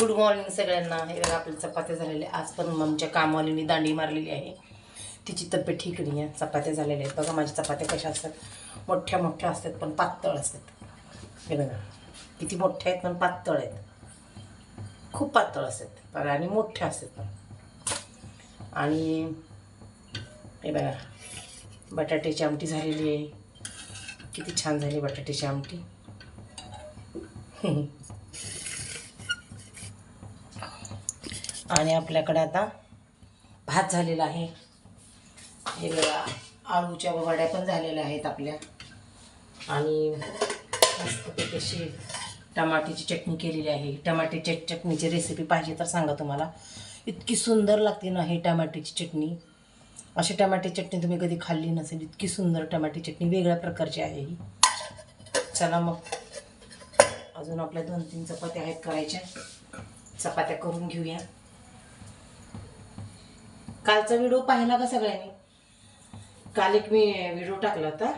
Good morning सगळ्यांना हे बघा आपल्या चपात्या झालेल्या आज पण आमच्या कामवालीने दांडी मारलेली आहे. तिची तब्येत ठीक नाही आहे. चपात्या झालेल्या आहेत. बघा माझ्या चपात्या कशा असतात. मोठ्या मोठ्या असतात पण पातळ असतात. हे बघा. किती मोठ्या आहेत पण पातळ आहेत. खूप पातळ असतात. बघा आणि मोठ्या असतात पण. आणि हे बघा. बटाट्याची आमटी झालेली आहे. किती छान झाली बटाट्याची आमटी. आणि आपल्याकडे आता भात झालेला आहे. हे बघा आळूच्या वड्या पण झालेल्या आहेत आपल्या. आणि मस्तपैकी अशी टमाट्याची चटणी केलेली आहे. टमाट्याच्या चटणीची रेसिपी पाहिजे तर सांगा तुम्हाला. इतकी सुंदर लागते ना ही टमाट्याची चटणी. अशी टमाटे चटणी तुम्ही कधी खाल्ली नसेल इतकी सुंदर टमाटी चटणी वेगळ्या प्रकारची आहे ही. चला मग. अजून आपल्या दोन तीन चपात्या आहेत करायच्या. चपात्या करून घेऊया. कालचा व्हिडिओ पाहिला का सगळ्यांनी? काल एक मी व्हिडिओ टाकला होता.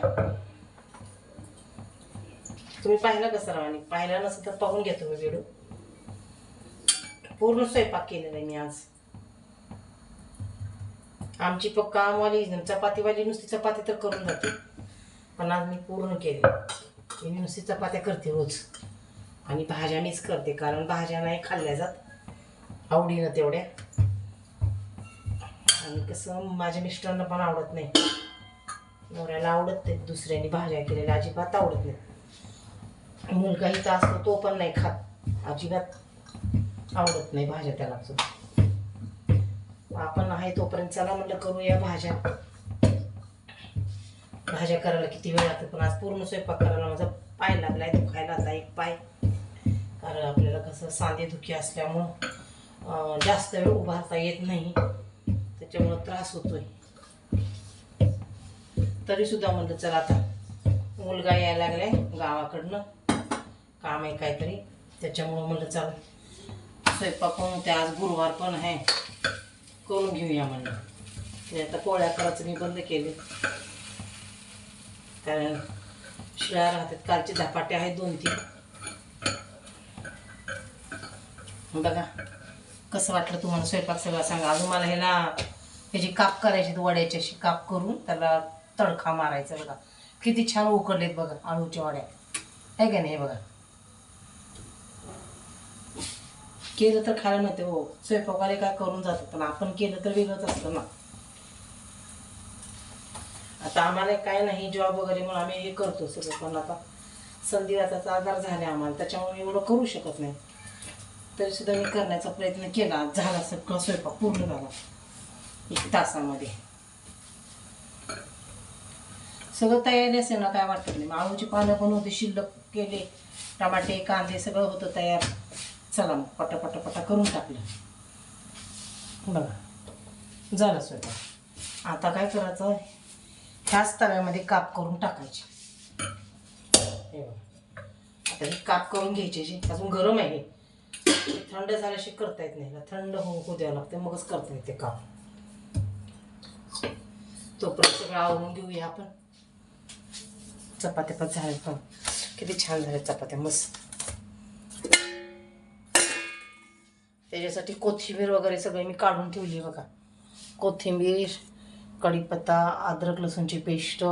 तुम्ही पाहिला का सर्वांनी? पाहिला नसेल तर पाहून घ्या तुम्ही व्हिडिओ. पूर्ण स्वयंपाक केलेला आहे मी आज. आमची प कामवाली चपातीवाली नुसती चपाती तर करून जाते. पण आज मी पूर्ण केले मी नुसती चपात्या करते रोज. आणि भाज्या मीच करते कारण भाज्या नाही खाल्ल्या जात. आवडीनं तेवढ्या. आणि कसं माझ्या मिस्टरांना पण आवडत नाही. नवऱ्याला आवडत नाही दुसऱ्यांनी भाज्या केलेल्या अजिबात आवडत नाही. मुलगा इथं असतो तो पण नाही खात. अजिबात आवडत नाही भाज्या त्याला सुद्धा आपण आहे तोपर्यंत चला म्हटलं करूया भाज्या. भाज्या करायला किती वेळ लागतो पण आज पूर्ण स्वयंपाक करायला माझा पाय लागलाय दुखायला आता एक पाय. कारण आपल्याला कसं सांधे दुखी असल्यामुळं जास्त वेळ उभारता येत नाही. त्याच्यामुळं त्रास होतोय. तरी सुद्धा म्हणलं चला आता मुलगा यायला लागलाय गावाकडनं काम आहे काहीतरी. त्याच्यामुळं म्हणलं चला स्वयंपाक पण ते आज गुरुवार पण आहे करून घेऊया म्हणलं. ते आता पोळ्या करायचं मी बंद केले. कारण शिळ्या राहतात कालचे धपाटे आहेत दोन तीन बघा. कसं वाटलं तुम्हाला स्वयंपाक सगळा सांगा? अजून मला ह्याला ह्याची काप करायची वड्याची अशी काप करून त्याला तडखा मारायचा बघा. किती छान उकडलेत बघा आळूच्या वड्या. आहे का नाही हे बघा? केलं तर खायला नव्हते हो. स्वयंपाकाला काय करून जातो पण आपण केलं तर वेगळंच असतं ना. आता आम्हाला काय नाही जॉब वगैरे म्हणून आम्ही हे करतो सगळं पण आता संधिवाताचा आजार झाला आम्हाला त्याच्यामुळे एवढं करू शकत नाही. तरी सुद्धा मी करण्याचा प्रयत्न केला. झाला सगळं स्वयंपाक पूर्ण झाला. एक तासामध्ये. सगळं तयारी असेल ना काय वाटत नाही. आळूची पानं पण होती शिल्लक केले टमाटे कांदे सगळं होतं तयार. चला मग पटा पटा पटा करून टाकलं. बघा. झालं स्वयंपाक. आता काय करायचं? ह्याच तव्यामध्ये काप करून टाकायचे. हे बघा. आता ही काप करून घ्यायची जी. अजून गरम आहे थंड झाल्याशी करता येत नाही. थंड होऊ द्यावं लागते. मगच करता येते काम. तोपर्यंत सगळं आवरून घेऊया आपण. चपात्या पण झाल्या पण. किती छान झाल्या चपात्या. मस्त. त्याच्यासाठी कोथिंबीर वगैरे सगळे मी काढून ठेवली बघा. कोथिंबीर कढीपत्ता अद्रक लसूणची पेस्ट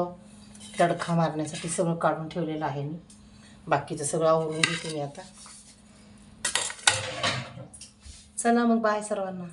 तडखा मारण्यासाठी सगळं काढून ठेवलेलं आहे मी. बाकीचं सगळं आवरून घेते मी आता. चला मग बाय सर्वांना.